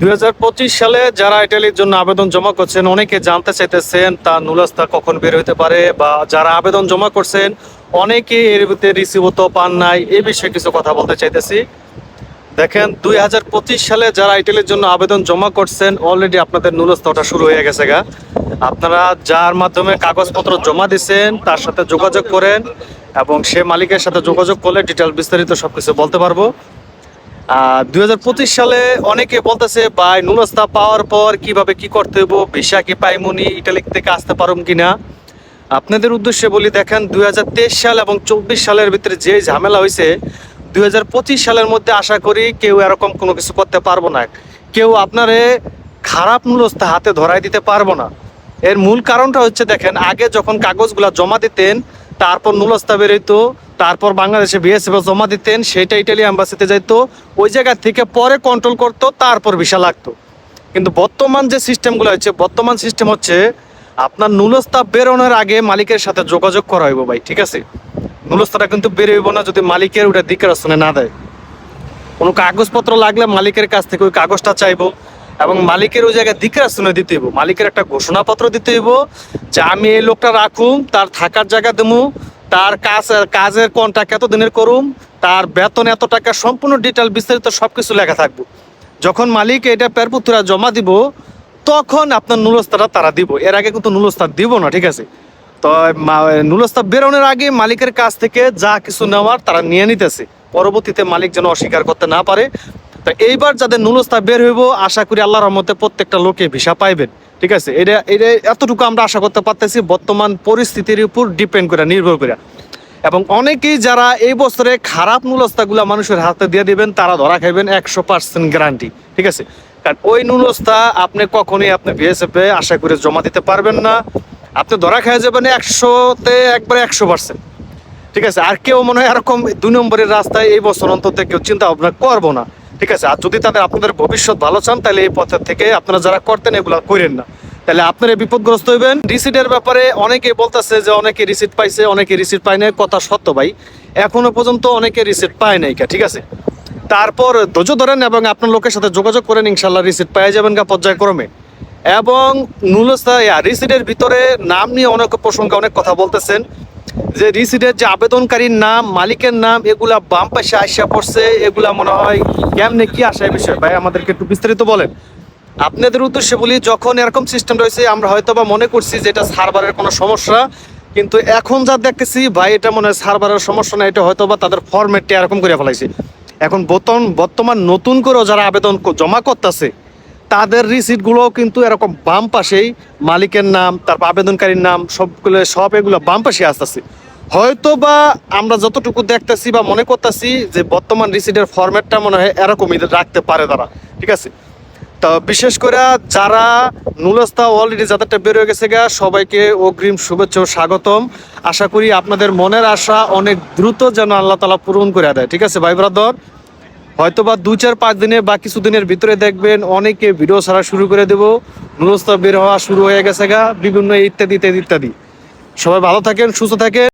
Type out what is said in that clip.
দু হাজার পঁচিশ সালে যারা ইটালির জন্য আবেদন জমা করছেন, অনেকে জানতে চাইতেছেন তার নুলাস্তা কখন বের হতে পারে বা যারা আবেদন জমা করছেন অনেকে এর ভিতরে রিসিভও তো পান নাই। এ বিষয়ে কিছু কথা বলতে চাইতেছি। দেখেন, দুই হাজার পঁচিশ সালে যারা ইটালির জন্য আবেদন জমা করছেন অলরেডি আপনাদের নুলস্থা ওঠা শুরু হয়ে গেছে গা। আপনারা যার মাধ্যমে কাগজপত্র জমা দিচ্ছেন তার সাথে যোগাযোগ করেন এবং সে মালিকের সাথে যোগাযোগ করলে ডিটেল বিস্তারিত সবকিছু বলতে পারব। দুই হাজার পঁচিশ সালে অনেকে বলতেছে, ভাই নুলস্তা পাওয়ার পর কীভাবে কি করতে হইব? ভিসা কি পাইমনি ইটালি থেকে আসতে পারুম কিনা? আপনাদের উদ্দেশ্যে বলি, দেখেন দু হাজার তেইশ সাল এবং চব্বিশ সালের ভিতরে যে ঝামেলা হয়েছে দুই হাজার পঁচিশ সালের মধ্যে আশা করি কেউ এরকম কোনো কিছু করতে পারব না। কেউ আপনারে খারাপ নুলস্তা হাতে ধরাই দিতে পারব না। এর মূল কারণটা হচ্ছে, দেখেন, আগে যখন কাগজগুলা জমা দিতেন, তারপর নুলস্তা বেরোইতো তারপর বাংলাদেশে বিএসএফ জমা দিতেন, সেটা ইটালি অ্যাম্বাসিতে যাইতো, ওই জায়গা থেকে পরে কন্ট্রোল করতো, তারপর ভিসা লাগতো। কিন্তু বর্তমান যে সিস্টেমগুলো হচ্ছে বর্তমান সিস্টেম হচ্ছে আপনার নুলস্তা বেরোনোর আগে মালিকের সাথে যোগাযোগ করা হইব ভাই, ঠিক আছে? নুলস্তাটা কিন্তু বেরোইব না যদি মালিকের ওটা দিকের শুনে না দেয়। কোনো কাগজপত্র লাগলে মালিকের কাছ থেকে ওই কাগজটা চাইব এবং মালিকের ওই জায়গায় দিকের শুনে দিতে হইব। মালিকের একটা ঘোষণাপত্র দিতে হইব যে, আমি এই লোকটা রাখুম, তার থাকার জায়গা দেবো তার কাজ কাজের কন্ট্রাক্ট এত দিনের করুম, তার বেতন এত টাকা, সম্পূর্ণ ডিটেল বিস্তারিত সবকিছু লেখা থাকব। যখন মালিক এটা পেরপুত্রা জমা দিব, তখন আপনার নুলস্তাটা তারা দিব। এর আগে কিন্তু নুলস্তা দিব না, ঠিক আছে? তো নুলস্তা বেরোনোর আগে মালিকের কাছ থেকে যা কিছু নেওয়ার তারা নিয়ে নিতেছে। পরবর্তীতে মালিক যেন অস্বীকার করতে না পারে। তো এইবার যাদের নুলস্তা বের হইব, আশা করি আল্লাহর রহমতে প্রত্যেকটা লোকে ভিসা পাইবেন। ঠিক আছে? এটা এটা এতটুকু আমরা আশা করতে পারতেছি বর্তমান পরিস্থিতির উপর ডিপেন্ড করে, নির্ভর করে। এবং অনেকেই যারা এই বছরে খারাপ নুলস্তাগুলা মানুষের হাতে দিয়ে দিবেন, তারা ধরা খাইবেন একশো পার্সেন্ট গ্যারান্টি ঠিক আছে? কারণ ওই নুলস্তা আপনি কখনোই আপনি বিএসএফ এ আশা করে জমা দিতে পারবেন না। আপনি ধরা খাই যাবেন একশোতে একবারে একশো পার্সেন্ট, ঠিক আছে? আর কেউ মনে হয় এরকম দুই নম্বরের রাস্তায় এই বছর অন্তত কেউ চিন্তা ভাবনা করব না। ঠিক আছে? আর যদি তাদের আপনাদের ভবিষ্যৎ ভালো চান, তাহলে এই পথের থেকে আপনারা যারা করতেন, এগুলো করেন না। তাহলে আপনারা বিপদগ্রস্ত হইবেন। রিসিটের ব্যাপারে অনেকে বলতেছে যে অনেকে রিসিট পাইছে, অনেকে রিসিট পায় নাই। কথা সত্য ভাই, এখনও পর্যন্ত অনেকে রিসিট পায় নাই ঠিক আছে? তারপর ধৈর্য ধরেন এবং আপনার লোকের সাথে যোগাযোগ করেন ইনশাল্লাহ রিসিট পেয়ে যাবেন পর্যায়ক্রমে। এবং নুলস্তা রিসিটের ভিতরে নাম নিয়ে অনেক প্রসঙ্গে অনেক কথা বলতেছেন যে রিসিটের যে আবেদনকারীর নাম, মালিকের নাম, এগুলা বাম পাশে আসা পড়ছে, এগুলা মনে হয় কেমনে কি আসে বিষয়ে? ভাই, আমাদেরকে একটু বিস্তারিত বলেন। আপনাদের উদ্দেশ্যে বলি, যখন এরকম সিস্টেম রয়েছে, আমরা হয়তো বা মনে করছি যে এটা সার্ভারের কোনো সমস্যা, কিন্তু এখন যা দেখতেছি, ভাই, এটা মনে হয় সার্ভারের সমস্যা না, এটা হয়তো বা তাদের ফরম্যাটটা এরকম করে ফেলাইছে। এখন বর্তমান নতুন করেও যারা আবেদন জমা করতেছে তাদের রিসিটগুলো কিন্তু এরকম বাম পাশেই মালিকের নাম, তারপর আবেদনকারীর নাম, সবগুলো সব এগুলো বাম পাশে আসতেছে। হয়তো বা আমরা যতটুকু দেখতেছি বা মনে করতেছি যে বর্তমান রিসিটের ফরম্যাটটা মনে হয় এরকমই রাখতে পারে তারা, ঠিক আছে? তো বিশেষ করে যারা নুলস্তা অলরেডি যাদেরটা বের হয়ে গেছে গা, সবাইকে অগ্রিম শুভেচ্ছা ও স্বাগতম। আশা করি আপনাদের মনের আশা অনেক দ্রুত যেন আল্লাহ তালা পূরণ করে দেয়, ঠিক আছে ভাই ব্রাদর হয়তো বা দু চার পাঁচ দিনে বা কিছুদিনের ভিতরে দেখবেন অনেকে ভিডিও ছাড়া শুরু করে দেব। নুরস্ত বের হওয়া শুরু হয়ে গেছে গা, বিভিন্ন ইত্যাদি ইত্যাদি ইত্যাদি। সবাই ভালো থাকেন, সুস্থ থাকেন।